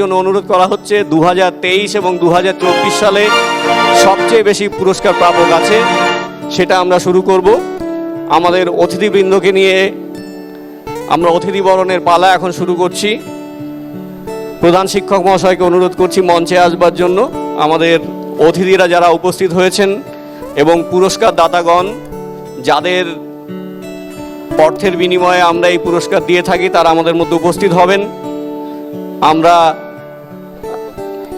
জন্য অনুরোধ করা হচ্ছে দু হাজার তেইশ এবং দু হাজার চব্বিশ সালে সবচেয়ে বেশি পুরস্কার প্রাপক আছে, সেটা আমরা শুরু করব। আমাদের অতিথিবৃন্দকে নিয়ে আমরা অতিথি বরণের পালা এখন শুরু করছি। প্রধান শিক্ষক মহাশয়কে অনুরোধ করছি মঞ্চে আসবার জন্য। আমাদের অতিথিরা যারা উপস্থিত হয়েছেন এবং পুরস্কার দাতাগণ যাদের অর্থের বিনিময়ে আমরা এই পুরস্কার দিয়ে থাকি, তারা আমাদের মধ্যে উপস্থিত হবেন। আমরা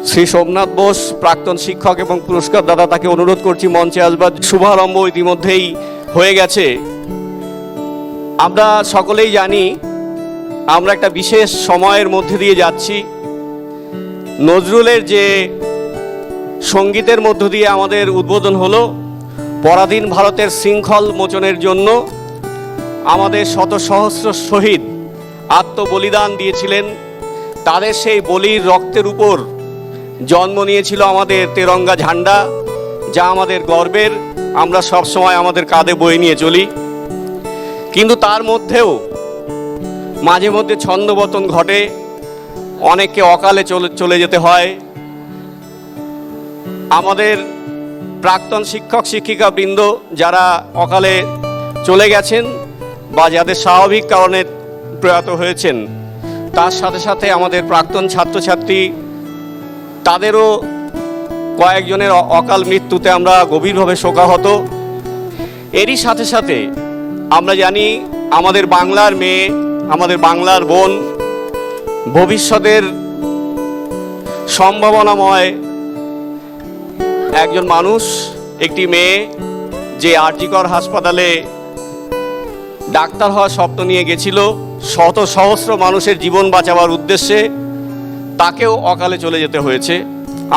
শ্রী সোমনাথ বোস, প্রাক্তন শিক্ষক এবং পুরস্কার দাতা, তাকে অনুরোধ করছি মঞ্চে আসবার শুভারম্ভ ইতিমধ্যেই হয়ে গেছে। আমরা সকলেই জানি, আমরা একটা বিশেষ সময়ের মধ্যে দিয়ে যাচ্ছি। নজরুলের যে সঙ্গীতের মধ্য দিয়ে আমাদের উদ্বোধন হলো, পরাধীন ভারতের শৃঙ্খল মোচনের জন্য আমাদের শত সহস্র শহীদ আত্মবলিদান দিয়েছিলেন। তাদের সেই বলির রক্তের উপর জন্ম নিয়েছিল আমাদের তেরঙ্গা ঝান্ডা, যা আমাদের গর্বের। আমরা সবসময় আমাদের কাঁধে বয়ে নিয়ে চলি। কিন্তু তার মধ্যেও মাঝে মধ্যে ছন্দপতন ঘটে। অনেককে অকালে চলে চলে যেতে হয়। আমাদের প্রাক্তন শিক্ষক শিক্ষিকা বৃন্দ যারা অকালে চলে গেছেন বা যাদের স্বাভাবিক কারণে প্রয়াত হয়েছেন, তার সাথে সাথে আমাদের প্রাক্তন ছাত্রছাত্রী তাদেরও কয়েকজনের অকাল মৃত্যুতে আমরা গভীরভাবে শোকাহত। এরই সাথে সাথে আমরা জানি আমাদের বাংলার মেয়ে, আমাদের বাংলার বোন ভবিষ্যতের সম্ভাবনাময় একজন মানুষ, একটি মেয়ে যে আরজিকর হাসপাতালে ডাক্তার হওয়ার স্বপ্ন নিয়ে গেছিল। শত সহস্র মানুষের জীবন বাঁচাবার উদ্দেশ্যে তাকেও অকালে চলে যেতে হয়েছে।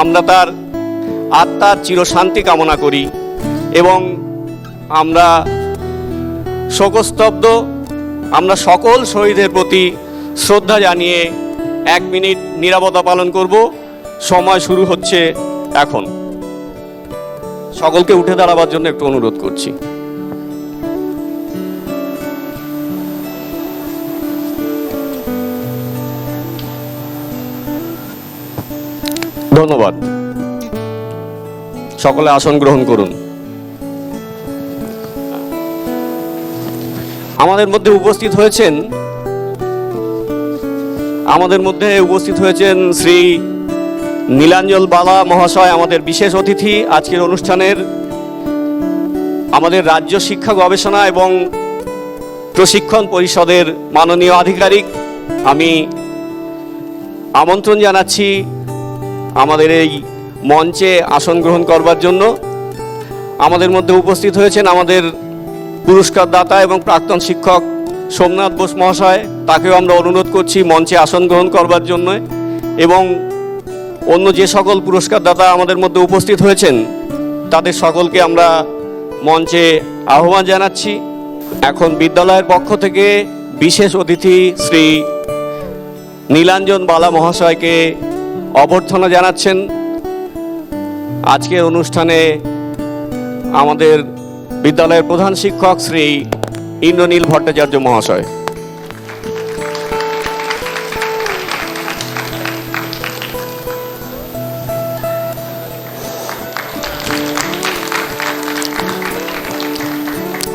আমরা তার আত্মার চিরশান্তি কামনা করি এবং আমরা শোকস্তব্ধ, আমরা সকল শহীদের প্রতি শ্রদ্ধা জানিয়ে এক মিনিট নিরাপত্তা পালন করব। সময় শুরু হচ্ছে এখন। সকলকে উঠে দাঁড়াবার জন্য একটু অনুরোধ করছি। ধন্যবাদ। সকলে আসন গ্রহণ করুন। আমাদের মধ্যে উপস্থিত হয়েছেন আমাদের মধ্যে উপস্থিত হয়েছেন শ্রী নীলাঞ্জল বালা মহাশয়, আমাদের বিশেষ অতিথি আজকের অনুষ্ঠানের আমাদের রাজ্য শিক্ষা গবেষণা এবং প্রশিক্ষণ পরিষদের মাননীয় আধিকারিক। আমি আমন্ত্রণ জানাচ্ছি আমাদের এই মঞ্চে আসন গ্রহণ করবার জন্য আমাদের মধ্যে উপস্থিত হয়েছেন আমাদের পুরস্কার দাতা এবং প্রাক্তন শিক্ষক সোমনাথ বোস মহাশয়। তাকেও আমরা অনুরোধ করছি মঞ্চে আসন গ্রহণ করবার জন্য এবং অন্য যে সকল পুরস্কার দাতা আমাদের মধ্যে উপস্থিত হয়েছেন, তাদের সকলকে আমরা মঞ্চে আহ্বান জানাচ্ছি। এখন বিদ্যালয়ের পক্ষ থেকে বিশেষ অতিথি শ্রী নীলাঞ্জন বালা মহাশয়কে অভ্যর্থনা জানাচ্ছেন। আজকের অনুষ্ঠানে আমাদের বিদ্যালয়ের প্রধান শিক্ষক শ্রী ইন্দ্রনীল ভট্টাচার্য মহাশয়।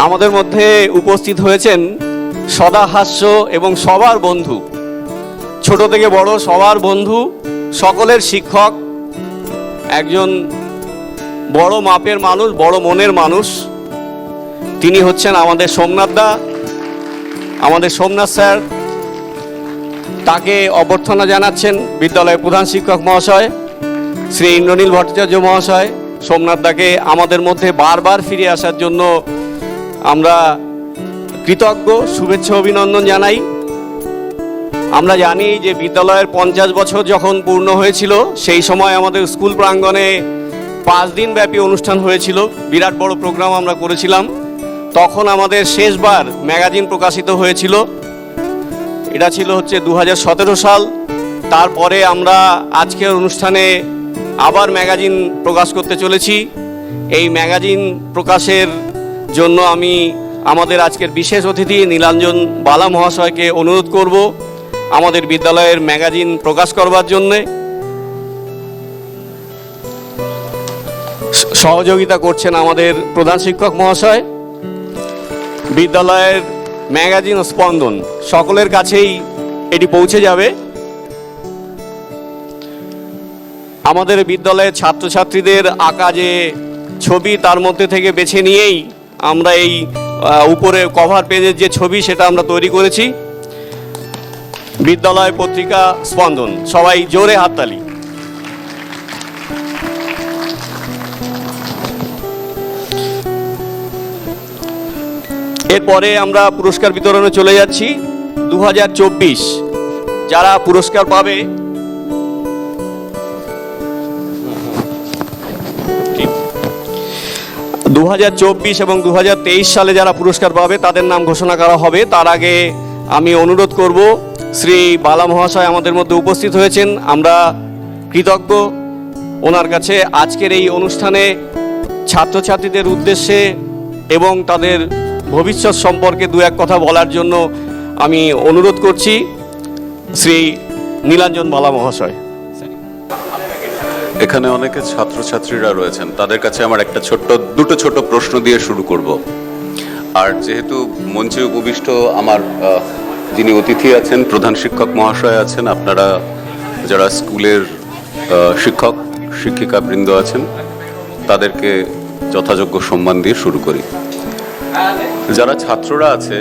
আমাদের মধ্যে উপস্থিত হয়েছেন সদা হাস্য এবং সবার বন্ধু, ছোট থেকে বড় সবার বন্ধু সকলের শিক্ষক, একজন বড় মাপের মানুষ, বড় মনের মানুষ। তিনি হচ্ছেন আমাদের সোমনাথ দা। আমাদের সোমনাথ স্যার তাকে অভ্যর্থনা জানাচ্ছেন বিদ্যালয়ের প্রধান শিক্ষক মহাশয়, শ্রী ইন্দ্রনীল ভট্টাচার্য মহাশয়। সোমনাথ দাকে আমাদের মধ্যে বারবার ফিরে আসার জন্য আমরা কৃতজ্ঞ, শুভেচ্ছা, অভিনন্দন জানাই। আমরা জানি যে বিদ্যালয়ের পঞ্চাশ বছর যখন পূর্ণ হয়েছিল, সেই সময় আমাদের স্কুল প্রাঙ্গণে পাঁচ দিন ব্যাপী অনুষ্ঠান হয়েছিল। বিরাট বড় প্রোগ্রাম আমরা করেছিলাম। তখন আমাদের শেষবার ম্যাগাজিন প্রকাশিত হয়েছিল। এটা ছিল হচ্ছে দু হাজার সতেরো সাল। তারপরে আমরা আজকের অনুষ্ঠানে আবার ম্যাগাজিন প্রকাশ করতে চলেছি। এই ম্যাগাজিন প্রকাশের জন্য আমি আমাদের আজকের বিশেষ অতিথি নীলাঞ্জন বালা মহাশয়কে অনুরোধ করব। আমাদের বিদ্যালয়ের ম্যাগাজিন প্রকাশ করবার জন্যে সহযোগিতা করছেন আমাদের প্রধান শিক্ষক মহাশয়। বিদ্যালয়ের ম্যাগাজিন স্পন্দন সকলের কাছেই এটি পৌঁছে যাবে। আমাদের বিদ্যালয়ের ছাত্রছাত্রীদের আঁকা যে ছবি তার মধ্যে থেকে বেছে নিয়েই আমরা এই উপরে কভার পেজের যে ছবি সেটা আমরা তৈরি করেছি। বিদ্যালয় পত্রিকা স্পন্দন। সবাই জোরে হাততালি। এরপরে আমরা পুরস্কার বিতরণে চলে যাচ্ছি। দু হাজার চব্বিশ, যারা পুরস্কার পাবে দু হাজার চব্বিশ এবং দু হাজার তেইশ সালে যারা পুরস্কার পাবে, তাদের নাম ঘোষণা করা হবে। তার আগে আমি অনুরোধ করব শ্রী বালা মহাশয় আমাদের মধ্যে উপস্থিত হয়েছেন। আমরা কৃতজ্ঞ। ওনার কাছে আজকের এই অনুষ্ঠানে ছাত্রছাত্রীদের উদ্দেশ্যে এবং তাদের ভবিষ্যৎ সম্পর্কে দু এক কথা বলার জন্য আমি অনুরোধ করছি শ্রী নীলাঞ্জন বালা মহাশয়। এখানে অনেকে ছাত্রছাত্রীরা রয়েছেন। তাদের কাছে আমার একটা ছোট্ট, দুটো ছোট প্রশ্ন দিয়ে শুরু করব। আর যেহেতু মঞ্চে উপবিষ্ট আমার যিনি অতিথি আছেন, প্রধান শিক্ষক মহাশয় আছেন, আপনারা যারা স্কুলের শিক্ষক শিক্ষিকা বৃন্দ আছেন, তাদেরকে যথাযোগ্য সম্মান দিয়ে শুরু করি। যারা ছাত্ররা আছে,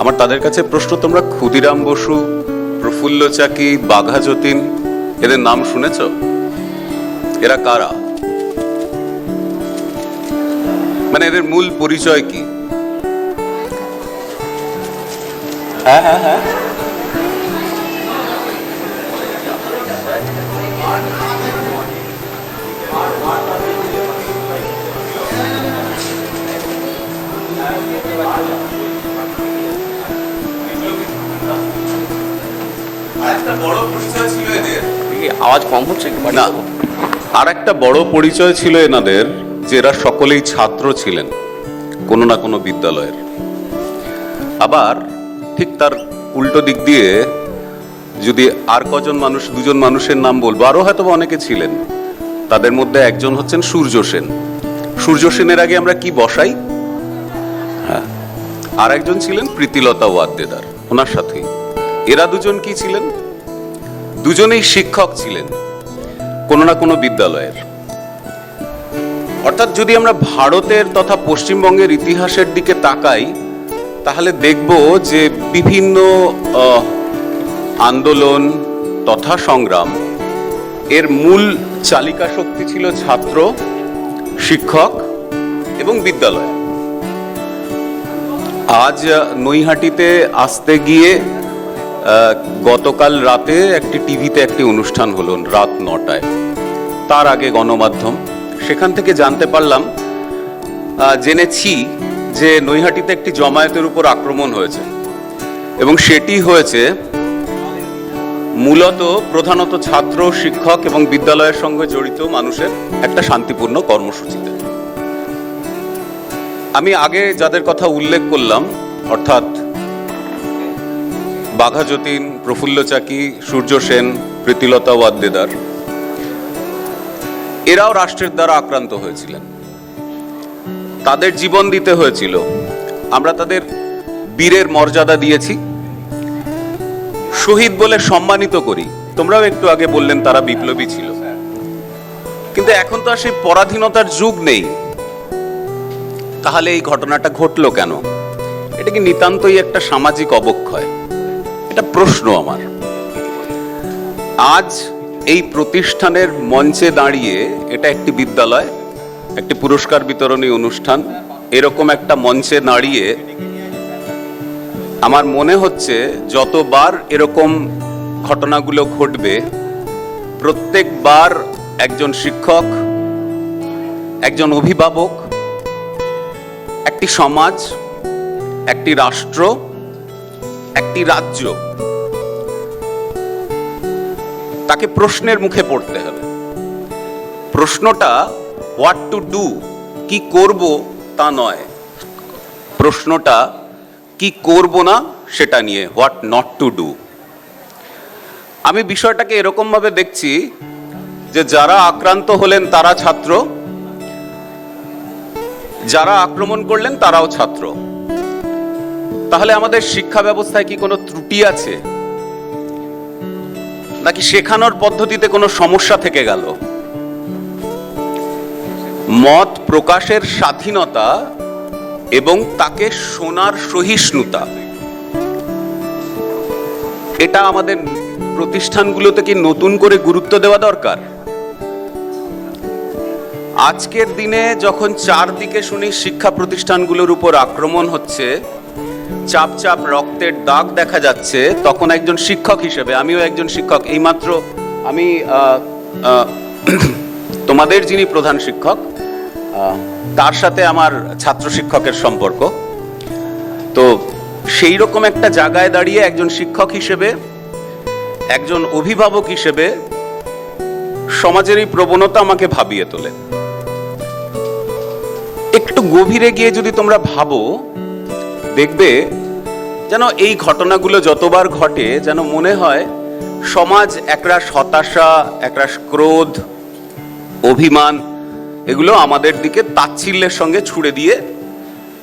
আমার তাদের কাছে প্রশ্ন, তোমরা ক্ষুদিরাম বসু, প্রফুল্ল চাকি, বাঘা যতীন, এদের নাম শুনেছ? এরা কারা? মানে এদের মূল পরিচয় কি? হ্যাঁ হ্যাঁ হ্যাঁ। একটা বড় পরিচয় ছিল এদের। আওয়াজ কম হচ্ছে না আর একটা বড় পরিচয় ছিল এনাদের যে এরা সকলেই ছাত্র ছিলেন কোনো না কোনো বিদ্যালয়ের। আবার ঠিক তার উল্টো দিক দিয়ে যদি আর কজন মানুষ, দুজন মানুষের নাম বলব, আরও হয়তো অনেকে ছিলেন। তাদের মধ্যে একজন হচ্ছেন সূর্য সেন। সূর্য সেনের আগে আমরা কি বসাই? হ্যাঁ আর একজন ছিলেন প্রীতিলতা ওয়াদ্দেদার, ওনার সাথেই। এরা দুজন কি ছিলেন? দুজনেই শিক্ষক ছিলেন, কোনো না কোনো বিদ্যালয়ের। অর্থাৎ যদি আমরা ভারতের তথা পশ্চিমবঙ্গের ইতিহাসের দিকে তাকাই তাহলে দেখব যে বিভিন্ন আন্দোলন তথা সংগ্রাম। এর মূল চালিকা শক্তি ছিল ছাত্র, শিক্ষক এবং বিদ্যালয়। আজ নৈহাটিতে আসতে গিয়ে গতকাল রাতে একটি টিভিতে একটি অনুষ্ঠান হলো রাত নটায়। তার আগে গণমাধ্যম। সেখান থেকে জানতে পারলাম জেনেছি যে নৈহাটিতে একটি জমায়েতের উপর আক্রমণ হয়েছে। এবং সেটি হয়েছে মূলত প্রধানত ছাত্র, শিক্ষক এবং বিদ্যালয়ের সঙ্গে জড়িত মানুষের একটা শান্তিপূর্ণ কর্মসূচিতে। আমি আগে যাদের কথা উল্লেখ করলাম, অর্থাৎ বাঘা যতীন, প্রফুল্ল চাকি, সূর্য সেন, প্রীতিলতা ওয়াদ্দেদার, এরাও রাষ্ট্রের দ্বারা আক্রান্ত হয়েছিলেন। তাদের জীবন দিতে হয়েছিল। আমরা তাদের বীরের মর্যাদা দিয়েছি। শহীদ বলে সম্মানিত করি। তোমরাও একটু আগে বললেন তারা বিপ্লবী ছিল। কিন্তু এখন তো আর সেই পরাধীনতার যুগ নেই। তাহলে এই ঘটনাটা ঘটলো কেন? এটা কি নিতান্তই একটা সামাজিক অবক্ষয়? এটা প্রশ্ন আমার। আজ এই প্রতিষ্ঠানের মঞ্চে দাঁড়িয়ে এটা একটি বিদ্যালয় একটি পুরস্কার বিতরণী অনুষ্ঠান। এরকম একটা মঞ্চে দাঁড়িয়ে আমার মনে হচ্ছে যতবার এরকম ঘটনাগুলো ঘটবে, প্রত্যেকবার একজন শিক্ষক, একজন অভিভাবক, একটি সমাজ, একটি রাষ্ট্র, একটি রাজ্য, তাকে প্রশ্নের মুখে পড়তে হবে। প্রশ্নটা হোয়াট টু ডু কি করব তা নয়। প্রশ্নটা, কি করব না সেটা নিয়ে হোয়াট নট টু ডু আমি বিষয়টাকে এরকম ভাবে দেখছি যে যারা আক্রান্ত হলেন তারা ছাত্র, যারা আক্রমণ করলেন তারাও ছাত্র। তাহলে আমাদের শিক্ষা ব্যবস্থায় কি কোনো ত্রুটি আছে? নাকি শেখানোর পদ্ধতিতে কোনো সমস্যা থেকে গেল? মত প্রকাশের স্বাধীনতা এবং তাকে শোনার সহিষ্ণুতা। এটা আমাদের প্রতিষ্ঠানগুলোতে কি নতুন করে গুরুত্ব দেওয়া দরকার? আজকের দিনে যখন চারদিকে শুনি শিক্ষা প্রতিষ্ঠানগুলোর উপর আক্রমণ হচ্ছে, চাপ চাপ রক্তের দাগ দেখা যাচ্ছে, তখন একজন শিক্ষক হিসেবে, আমিও একজন শিক্ষক, এইমাত্র আমি তোমাদের যিনি প্রধান শিক্ষক তার সাথে আমার ছাত্র শিক্ষকের সম্পর্ক। তো সেই রকম একটা জায়গায় দাঁড়িয়ে একজন শিক্ষক হিসেবে, একজন অভিভাবক হিসেবে সমাজের এই প্রবণতা আমাকে ভাবিয়ে তোলে। একটু গভীরে গিয়ে যদি তোমরা ভাবো, দেখবে যেন এই ঘটনাগুলো যতবার ঘটে, যেন মনে হয় সমাজ একরাশ হতাশা, একরাশ ক্রোধ, অভিমান এগুলো আমাদের দিকে তাচ্ছিল্যের সঙ্গে ছুড়ে দিয়ে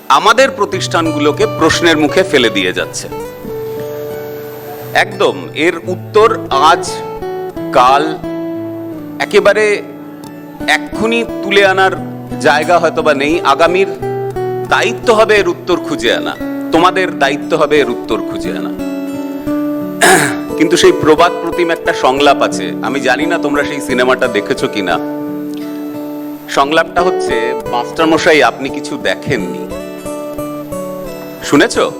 আমাদের প্রতিষ্ঠানগুলোকে প্রশ্নের মুখে ফেলে দিয়ে যাচ্ছে। একদম, এর উত্তর আজ, কাল, একেবারে এক্ষুনি তুলে আনার জায়গা হয়তো বা নেই আগামীর। দায়িত্ব হবে এর উত্তর খুঁজে আনা। তোমাদের দায়িত্ব হবে এর উত্তর খুঁজে আনা। কিন্তু সেই প্রবাদ প্রতিম একটা সংলাপ আছে। আমি জানি না তোমরা সেই সিনেমাটা দেখেছ কিনা। সংলাপটা হচ্ছে মাস্টার মশাই আপনি কিছু দেখেননি। শুনেছো?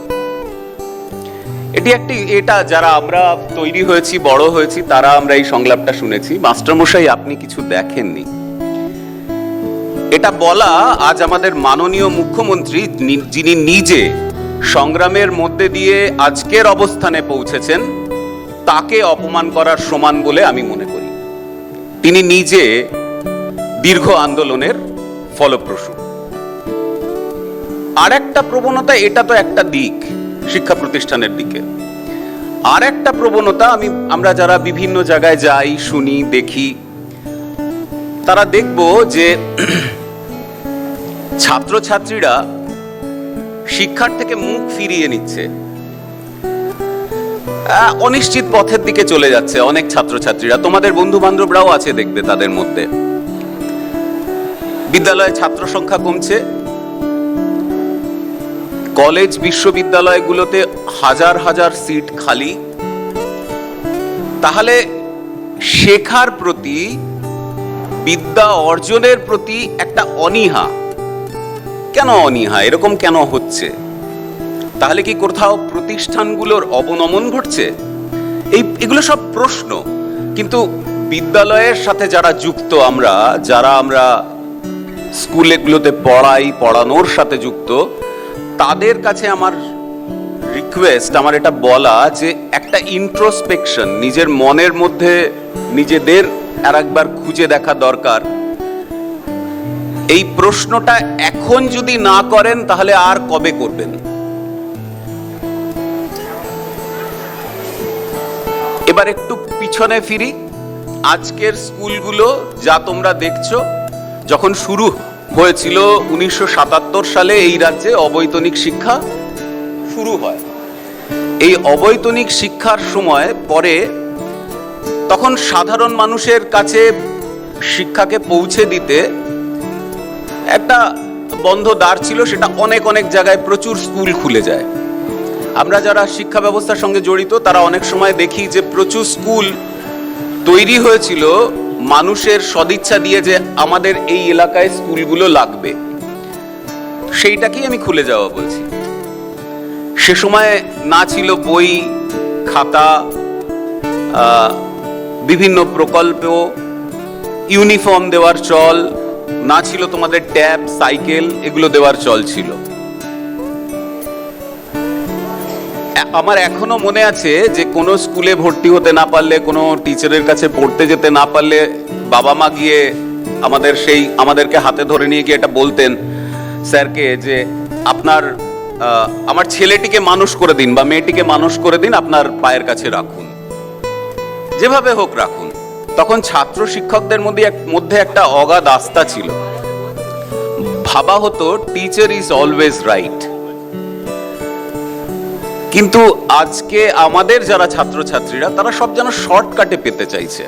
এটি একটি, এটা যারা আমরা তৈরি হয়েছি, বড় হয়েছি, তারা আমরা এই সংলাপটা শুনেছি। মাস্টারমশাই, আপনি কিছু দেখেননি। এটা বলা আজ আমাদের মাননীয় মুখ্যমন্ত্রী যিনি নিজে সংগ্রামের মধ্যে দিয়ে আজকের অবস্থানে পৌঁছেছেন, তাকে অপমান করার সমান বলে আমি মনে করি। তিনি নিজে দীর্ঘ আন্দোলনের ফলপ্রসূ। আর একটা প্রবণতা, এটা তো একটা দিক শিক্ষা প্রতিষ্ঠানের দিকে। আর একটা প্রবণতা, আমি, আমরা যারা বিভিন্ন জায়গায় যাই, শুনি, দেখি, তারা দেখব যে ছাত্রছাত্রীরা শিক্ষার থেকে মুখ ফিরিয়ে নিচ্ছে। অনিশ্চিত পথের দিকে চলে যাচ্ছে অনেক ছাত্রছাত্রীরা। তোমাদের বন্ধু বান্ধবরাও আছে দেখবে তাদের মধ্যে। বিদ্যালয়ে ছাত্র সংখ্যা কমছে। কলেজ বিশ্ববিদ্যালয়গুলোতে হাজার হাজার সিট খালি। তাহলে শেখার প্রতি, বিদ্যা অর্জনের প্রতি একটা অনীহা। কেন অনীহা? এরকম কেন হচ্ছে? তাহলে কি কোথাও প্রতিষ্ঠানগুলোর অবনমন ঘটছে? এই, এগুলো সব প্রশ্ন। কিন্তু বিদ্যালয়ের সাথে যারা যুক্ত আমরা, যারা আমরা স্কুলেগুলোতে পড়াই, পড়ানোর সাথে যুক্ত। তাদের কাছে আমার রিকোয়েস্ট আমার এটা বলা যে একটা ইন্ট্রোস্পেকশন নিজের মনের মধ্যে নিজেদের আর একবার খুঁজে দেখা দরকার। এই প্রশ্নটা এখন যদি না করেন, তাহলে আর কবে করবেন? এবার একটু পিছনে ফিরি। আজকের স্কুলগুলো যা তোমরা দেখছ যখন শুরু হয়েছিল উনিশশো সাতাত্তর সালে এই রাজ্যে অবৈতনিক শিক্ষা শুরু হয়। এই অবৈতনিক শিক্ষার সময় পরে তখন সাধারণ মানুষের কাছে শিক্ষাকে পৌঁছে দিতে একটা বন্ধ দ্বার ছিল, সেটা অনেক অনেক জায়গায় প্রচুর স্কুল খুলে যায়। আমরা যারা শিক্ষা ব্যবস্থার সঙ্গে জড়িত, তারা অনেক সময় দেখি যে প্রচুর স্কুল তৈরি হয়েছিল মানুষের সদিচ্ছা দিয়ে যে আমাদের এই এলাকায় স্কুলগুলো লাগবে, সেইটাকেই আমি খুলে যাওয়া বলছি। সে সময় না ছিল বই, খাতা বিভিন্ন প্রকল্প ইউনিফর্ম দেওয়ার চল, না ছিল তোমাদের ট্যাব, সাইকেল, এগুলো দেওয়ার চল ছিল। আমার এখনও মনে আছে যে কোনো স্কুলে ভর্তি হতে না পারলে, কোনো টিচারের কাছে পড়তে যেতে না পারলে বাবা মা গিয়ে আমাদের সেই, আমাদেরকে হাতে ধরে নিয়ে গিয়ে এটা বলতেন স্যারকে যে আপনার আমার ছেলেটিকে মানুষ করে দিন বা মেয়েটিকে মানুষ করে দিন, আপনার পায়ের কাছে রাখুন। যেভাবে হোক রাখুন। তখন ছাত্র শিক্ষকদের মধ্যে মধ্যে একটা অগাধ আস্থা ছিল। ভাবা হতো টিচার ইজ অলওয়েজ রাইট কিন্তু আজকে আমাদের যারা ছাত্রছাত্রীরা, তারা সব যেন শর্টকাটে পেতে চাইছে।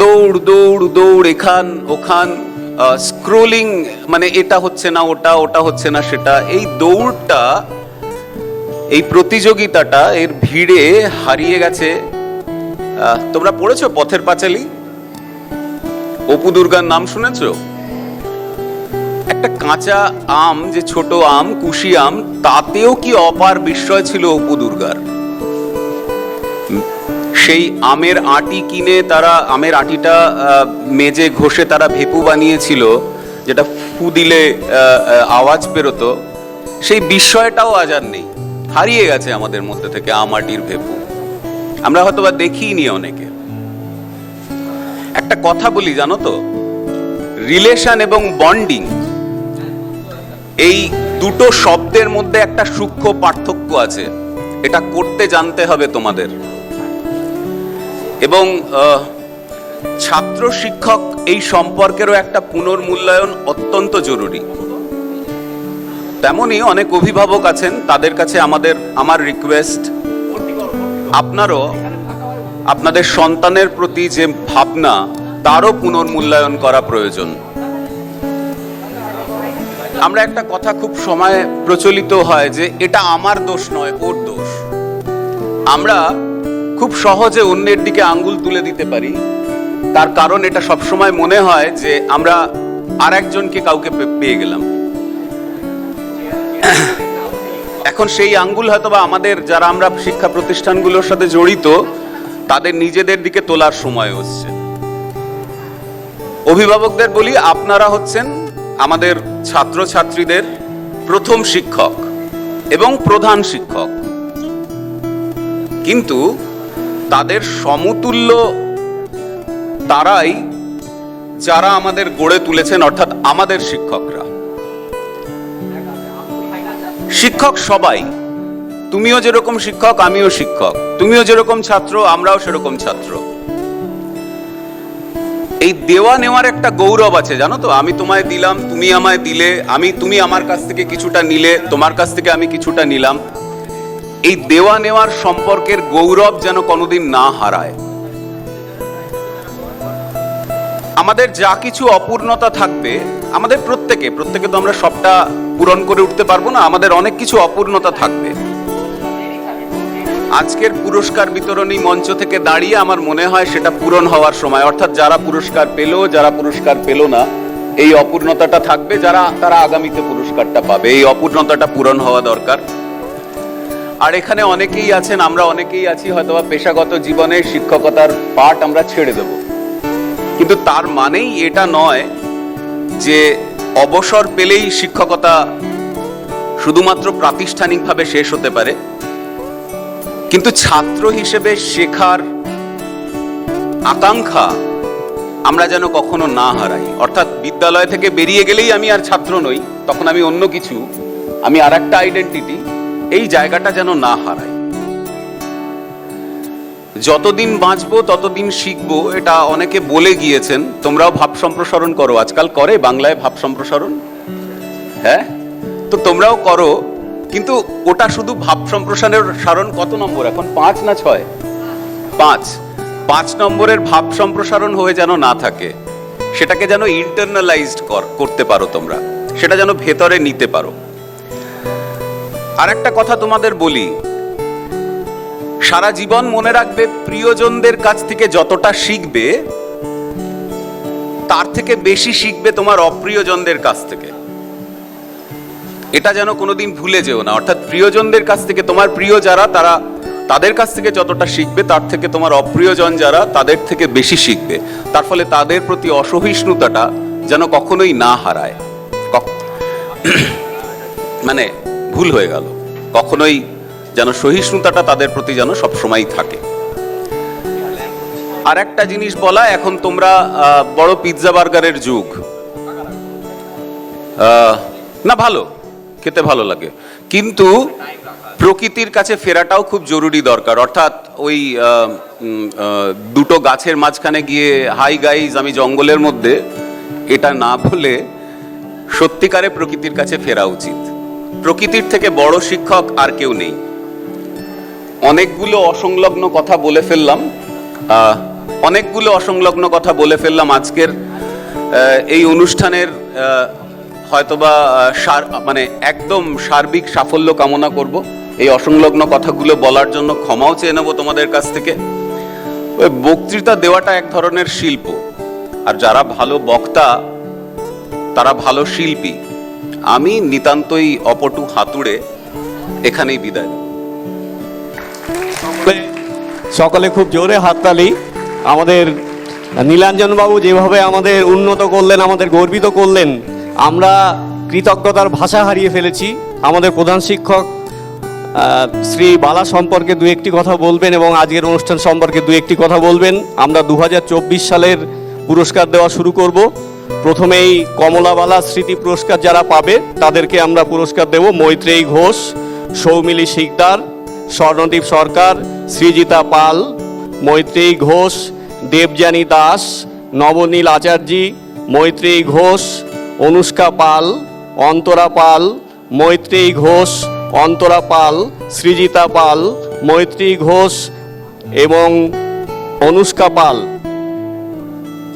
দৌড় দৌড় দৌড়, এখান, ওখান স্ক্রোলিং মানে এটা হচ্ছে না, ওটা ওটা হচ্ছে না, সেটা। এই দৌড়টা, এই প্রতিযোগিতাটা, এর ভিড়ে হারিয়ে গেছে। তোমরা পড়েছো পথের পাঁচালী? অপু দুর্গার নাম শুনেছো? কাঁচা আম, যে ছোট আম, কুশি আম, তাতেও কি অপার বিস্ময় ছিল অপু দুর্গার? সেই আমের আটি কিনে তারা, আমের আটিটা মেজে ঘষে তারা ভেপু বানিয়েছিল, যেটা ফু দিলে আওয়াজ বেরোতো সেই বিস্ময়টাও আজ আর নেই। হারিয়ে গেছে আমাদের মধ্যে থেকে আম আটির ভেপু। আমরা হয়তো বা দেখিনি অনেকে। একটা কথা বলি, জানো তো? রিলেশন এবং বন্ডিং এই দুটো শব্দের মধ্যে একটা সূক্ষ্ম পার্থক্য আছে। এটা করতে জানতে হবে তোমাদের। এবং ছাত্র শিক্ষক এই সম্পর্কেরও একটা পুনর্মূল্যায়ন অত্যন্ত জরুরি। তেমনই অনেক অভিভাবক আছেন, তাদের কাছে আমাদের, আমার রিকোয়েস্ট আপনারও, আপনাদের সন্তানের প্রতি যে ভাবনা, তারও পুনর্মূল্যায়ন করা প্রয়োজন। আমরা একটা কথা খুব সময় প্রচলিত হয় যে এটা আমার দোষ নয়, ওর দোষ। আমরা খুব সহজে অন্যের দিকে আঙ্গুল তুলে দিতে পারি। তার কারণ এটা সবসময় মনে হয় যে আমরা আর একজনকে কাউকে পেয়ে গেলাম। এখন সেই আঙ্গুল হয়তো বা আমাদের যারা আমরা শিক্ষা প্রতিষ্ঠানগুলোর সাথে জড়িত, তাদের নিজেদের দিকে তোলার সময় হচ্ছে। অভিভাবকদের বলি, আপনারা হচ্ছেন আমাদের ছাত্রছাত্রীদের প্রথম শিক্ষক এবং প্রধান শিক্ষক। কিন্তু তাদের সমতুল্য তারাই যারা আমাদের গড়ে তুলেছেন, অর্থাৎ আমাদের শিক্ষকরা। শিক্ষক সবাই, তুমিও যেরকম শিক্ষক, আমিও শিক্ষক। তুমিও যেরকম ছাত্র, আমরাও সেরকম ছাত্র। এই দেওয়া নেওয়ার একটা গৌরব আছে, জানো তো? আমি তোমায় দিলাম, তুমি আমায় দিলে, আমি, তুমি আমার কাছ থেকে কিছুটা নিলে, তোমার কাছ থেকে আমি কিছুটা নিলাম। এই দেওয়া নেওয়ার সম্পর্কের গৌরব যেন কোনোদিন না হারায়। আমাদের যা কিছু অপূর্ণতা থাকবে, আমাদের প্রত্যেকে প্রত্যেকে তো আমরা সবটা পূরণ করে উঠতে পারব না, আমাদের অনেক কিছু অপূর্ণতা থাকবে। আজকের পুরস্কার বিতরণী মঞ্চ থেকে দাঁড়িয়ে আমার মনে হয় সেটা পূরণ হওয়ার সময়। অর্থাৎ যারা পুরস্কার পেল, যারা পুরস্কার পেল না, এই অপূর্ণতাটা থাকবে, যারা, তারা আগামীতে পুরস্কারটা পাবে। এই অপূর্ণতাটা পূরণ হওয়া দরকার। আর এখানে অনেকেই আছেন, আমরা অনেকেই আছি, হয়তোবা পেশাগত জীবনে শিক্ষকতার পাঠ আমরা ছেড়ে দেব। কিন্তু তার মানেই এটা নয় যে অবসর পেলেই শিক্ষকতা শুধুমাত্র প্রাতিষ্ঠানিকভাবে শেষ হতে পারে। কিন্তু ছাত্র হিসেবে শেখার আকাঙ্ক্ষা আমরা যেন কখনো না হারাই। অর্থাৎ বিদ্যালয় থেকে বেরিয়ে গেলেই আমি আর ছাত্র নই, তখন আমি অন্য কিছু, আমি আর একটা আইডেন্টিটি এই জায়গাটা যেন না হারাই। যতদিন বাঁচবো, ততদিন শিখব, এটা অনেকে বলে গিয়েছেন, তোমরাও ভাব সম্প্রসারণ করো। আজকাল করে বাংলায় ভাব সম্প্রসারণ? হ্যাঁ? তো তোমরাও করো কিন্তু ওটা শুধু ভাব সম্প্রসারণের সারণ কত নম্বর? এখন পাঁচ না ছয়? পাঁচ। পাঁচ নম্বরের ভাব সম্প্রসারণ হয়ে যেন না থাকে, সেটাকে যেন ইন্টারনালাইজড করতে পারো তোমরা। সেটা যেন ভেতরে নিতে পারো। আর একটা কথা তোমাদের বলি, সারা জীবন মনে রাখবে প্রিয়জনদের কাছ থেকে যতটা শিখবে, তার থেকে বেশি শিখবে তোমার অপ্রিয়জনদের কাছ থেকে। এটা যেন কোনোদিন ভুলে যেও না। অর্থাৎ প্রিয়জনদের কাছ থেকে তোমার প্রিয় যারা, তারা তাদের কাছ থেকে যতটা শিখবে, তার থেকে তোমার অপ্রিয়জন যারা, তাদের থেকে বেশি শিখবে। তার ফলে তাদের প্রতি অসহিষ্ণুতাটা যেন কখনোই না হারায়। মানে ভুল হয়ে গেল। কখনোই যেন সহিষ্ণুতাটা তাদের প্রতি যেন সবসময় থাকে। আর একটা জিনিস বলা, এখন তোমরা বড় পিৎজা বার্গারের যুগ। না, ভালো। খেতে ভালো লাগে। কিন্তু প্রকৃতির কাছে ফেরাটাও খুব জরুরি দরকার। অর্থাৎ ওই দুটো গাছের মাঝখানে গিয়ে, হাই গাইজ আমি জঙ্গলের মধ্যে। এটা না বলে সত্যিকারে প্রকৃতির কাছে ফেরা উচিত। প্রকৃতির থেকে বড় শিক্ষক আর কেউ নেই। অনেকগুলো অসংলগ্ন কথা বলে ফেললাম। অনেকগুলো অসংলগ্ন কথা বলে ফেললাম আজকের এই অনুষ্ঠানের হয়তোবা সার- মানে একদম সার্বিক সাফল্য কামনা করব। এই অসংলগ্ন কথাগুলো বলার জন্য ক্ষমাও চেয়ে নেব তোমাদের কাছ থেকে। ওই বক্তৃতা দেওয়াটা এক ধরনের শিল্প। আর যারা ভালো বক্তা, তারা ভালো শিল্পী। আমি নিতান্তই অপটু হাতুড়ে এখানেই বিদায় সকলে- খুব জোরে হাততালি আমাদের নীলাঞ্জন বাবু যেভাবে আমাদের উন্নত করলেন, আমাদের গর্বিত করলেন আমরা কৃতজ্ঞতার ভাষা হারিয়ে ফেলেছি। আমাদের প্রধান শিক্ষক শ্রী বালা সম্পর্কে দু একটি কথা বলবেন এবং আজকের অনুষ্ঠান সম্পর্কে দু একটি কথা বলবেন। আমরা দু হাজার চব্বিশ সালের পুরস্কার দেওয়া শুরু করব। প্রথমেই কমলাবালা স্মৃতি পুরস্কার যারা পাবে, তাদেরকে আমরা পুরস্কার দেব। মৈত্রেয়ী ঘোষ, সৌমিলি শিকদার, স্বর্ণদীপ সরকার, সৃজিতা পাল, মৈত্রেয়ী ঘোষ, দেবযানী দাস, নবনীল আচার্যী, মৈত্রেয়ী ঘোষ অনুষ্কা পাল অন্তরা পাল মৈত্রী ঘোষ অন্তরা পাল সৃজিতা পাল মৈত্রী ঘোষ এবং অনুষ্কা পাল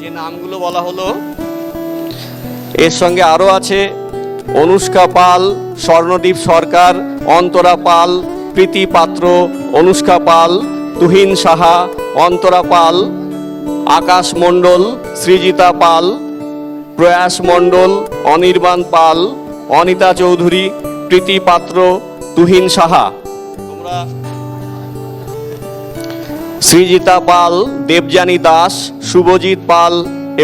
যে নামগুলো বলা হলো, এর সঙ্গে আরও আছে অনুষ্কা পাল স্বর্ণদীপ সরকার অন্তরা পাল প্রীতি পাত্র অনুষ্কা পাল তুহিন সাহা অন্তরা পাল আকাশ মণ্ডল সৃজিতা পাল প্রয়াস মণ্ডল, অনির্বাণ পাল, অনিতা চৌধুরী প্রীতি পাত্র, তুহিন সাহা। তোমরা সৃজিতা পাল, দেবযানী দাস, শুভজিৎ পাল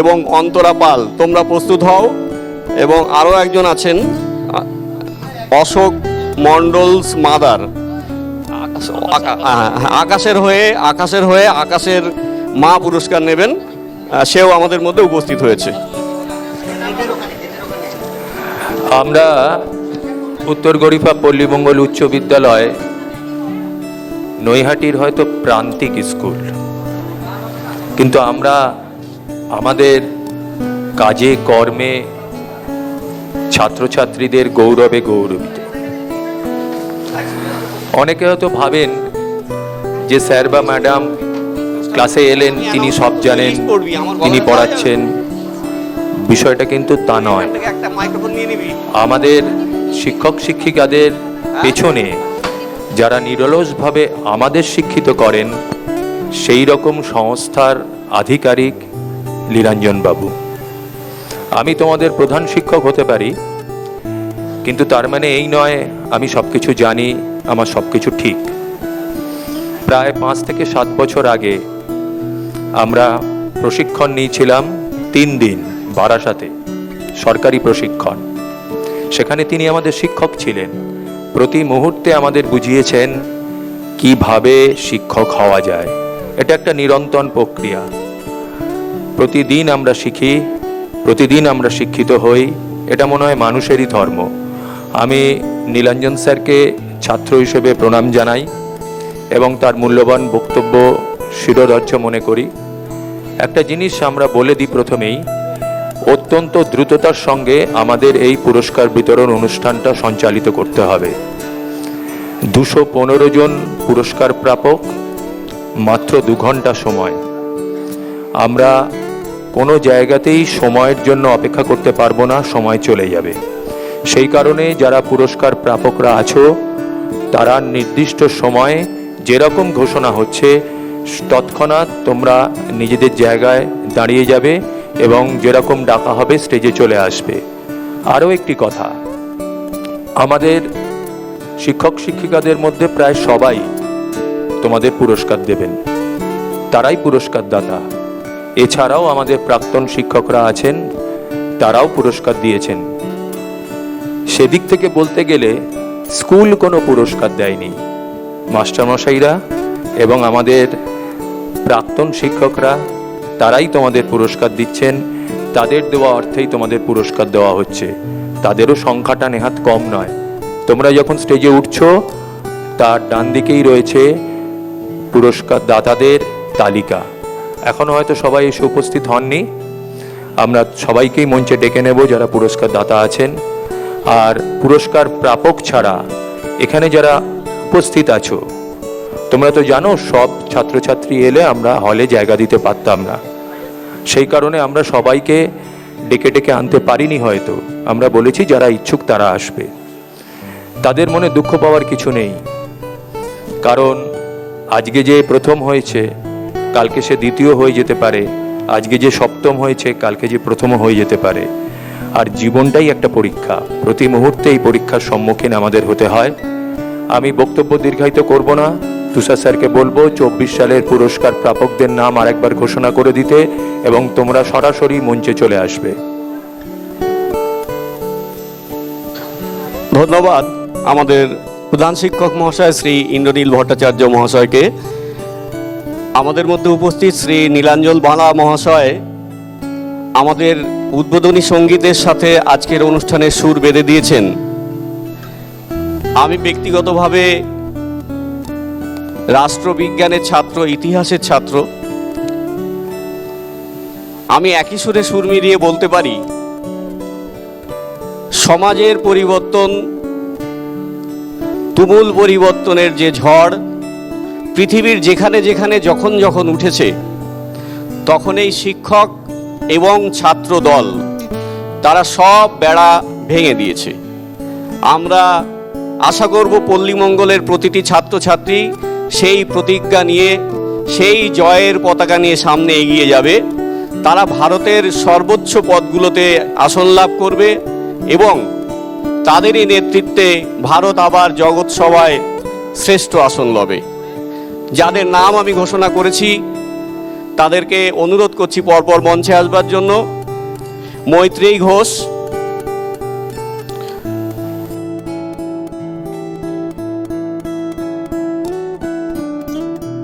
এবং অন্তরা পাল, তোমরা প্রস্তুত হও। এবং আরও একজন আছেন, অশোক মণ্ডলস মাদার। আকাশের হয়ে আকাশের হয়ে, আকাশের মা পুরস্কার নেবেন সেও আমাদের মধ্যে উপস্থিত হয়েছে। আমরা উত্তর গরিফা পল্লীমঙ্গল উচ্চ বিদ্যালয়, নৈহাটির হয়তো প্রান্তিক স্কুল। কিন্তু আমরা আমাদের কাজে, কর্মে ছাত্রছাত্রীদের গৌরবে গৌরবিত। অনেকে হয়তো ভাবেন যে স্যার বা ম্যাডাম ক্লাসে এলেন, তিনি সব জানেন, তিনি পড়াচ্ছেন। বিষয়টা কিন্তু তা নয়। আমাদের শিক্ষক শিক্ষিকাদের পেছনে যারা নিরলসভাবে আমাদের শিক্ষিত করেন সেই রকম সংস্থার আধিকারিক লীলাঞ্জন বাবু। আমি তোমাদের প্রধান শিক্ষক হতে পারি কিন্তু তার মানে এই নয় আমি সব কিছু জানি আমার সব কিছু ঠিক। প্রায় পাঁচ থেকে সাত বছর আগে আমরা প্রশিক্ষণ নিয়েছিলাম তিন দিন। বারাসাতে সরকারি প্রশিক্ষণ। সেখানে তিনি আমাদের শিক্ষক ছিলেন। প্রতি মুহূর্তে আমাদের বুঝিয়েছেন কীভাবে শিক্ষক হওয়া যায়। এটা একটা নিরন্তন প্রক্রিয়া। প্রতিদিন আমরা শিখি, প্রতিদিন আমরা শিক্ষিত হই। এটা মনে হয় মানুষেরই ধর্ম। আমি নীলাঞ্জন স্যারকে ছাত্র হিসেবে প্রণাম জানাই এবং তার মূল্যবান বক্তব্য শিরোধার্য মনে করি। একটা জিনিস আমরা বলে দিই প্রথমেই অত্যন্ত দ্রুততার সঙ্গে আমাদের এই পুরস্কার বিতরণ অনুষ্ঠানটা সঞ্চালিত করতে হবে। দুশো পনেরো জন পুরস্কার প্রাপক, মাত্র দু ঘণ্টা সময়। আমরা কোনো জায়গাতেই সময়ের জন্য অপেক্ষা করতে পারব না, সময় চলে যাবে। সেই কারণে যারা পুরস্কার প্রাপকরা আছো, তারা নির্দিষ্ট সময়ে যেরকম ঘোষণা হচ্ছে, তৎক্ষণাৎ তোমরা নিজেদের জায়গায় দাঁড়িয়ে যাবে এবং যেরকম ডাকা হবে স্টেজে চলে আসবে। আরও একটি কথা, আমাদের শিক্ষক শিক্ষিকাদের মধ্যে প্রায় সবাই তোমাদের পুরস্কার দেবেন। তারাই পুরস্কার দাতা এছাড়াও আমাদের প্রাক্তন শিক্ষকরা আছেন, তারাও পুরস্কার দিয়েছেন। সেদিক থেকে বলতে গেলে, স্কুল কোনো পুরস্কার দেয়নি। মাস্টারমশাইরা এবং আমাদের প্রাক্তন শিক্ষকরা তারাই তোমাদের পুরস্কার দিচ্ছেন। তাদের দেওয়া অর্থেই তোমাদের পুরস্কার দেওয়া হচ্ছে। তাদেরও সংখ্যাটা নেহাত কম নয়। তোমরা যখন স্টেজে উঠছো, তার ডান দিকেই রয়েছে পুরস্কার দাতাদের তালিকা। এখনও হয়তো সবাই এসে উপস্থিত হননি। আমরা সবাইকেই মঞ্চে ডেকে নেব যারা পুরস্কার দাতা আছেন। আর পুরস্কার প্রাপক ছাড়া এখানে যারা উপস্থিত আছো তোমরা তো জানো, সব ছাত্রছাত্রী এলে আমরা হলে জায়গা দিতে পারতাম না। সেই কারণে আমরা সবাইকে ডেকে ডেকে আনতে পারিনি হয়তো। আমরা বলেছি, যারা ইচ্ছুক তারা আসবে। তাদের মনে দুঃখ পাওয়ার কিছু নেই। কারণ, আজকে যে প্রথম হয়েছে, কালকে সে দ্বিতীয় হয়ে যেতে পারে। আজকে যে সপ্তম হয়েছে, কালকে যে প্রথম হয়ে যেতে পারে। আর জীবনটাই একটা পরীক্ষা। প্রতি মুহূর্তে এই পরীক্ষার সম্মুখীন আমাদের হতে হয়। আমি বক্তব্য দীর্ঘায়িত করব না। তুষার স্যারকে বলব, চব্বিশ সালের পুরস্কার প্রাপকদের নাম আরেকবার ঘোষণা করে দিতে এবং তোমরা সরাসরি মঞ্চে চলে আসবে। ধন্যবাদ আমাদের প্রধান শিক্ষক মহাশয় শ্রী ইন্দ্রনীল ভট্টাচার্য মহাশয়কে। আমাদের মধ্যে উপস্থিত শ্রী নীলাঞ্জল বালা মহাশয় আমাদের উদ্বোধনী সঙ্গীতের সাথে আজকের অনুষ্ঠানে সুর বেঁধে দিয়েছেন। আমি ব্যক্তিগতভাবে রাষ্ট্রবিজ্ঞানের ছাত্র, ইতিহাসের ছাত্র। আমি একই সুরে সুর মিলিয়ে বলতে পারি, সমাজের পরিবর্তন, তুমুল পরিবর্তনের যে ঝড়, পৃথিবীর যেখানে যেখানে যখন যখন উঠেছে তখন এই শিক্ষক এবং ছাত্র দল, তারা সব বেড়া ভেঙে দিয়েছে। আমরা আশা করব পল্লীমঙ্গলের প্রতিটি ছাত্রছাত্রী সেই প্রতিজ্ঞা নিয়ে, সেই জয়ের পতাকা নিয়ে সামনে এগিয়ে যাবে। তারা ভারতের সর্বোচ্চ পদগুলোতে আসন লাভ করবে এবং তাদেরই নেতৃত্বে ভারত আবার জগৎ সভায় শ্রেষ্ঠ আসন লবে। যাদের নাম আমি ঘোষণা করেছি, তাদেরকে অনুরোধ করছি পরপর মঞ্চে আসবার জন্য। মৈত্রেয়ী ঘোষ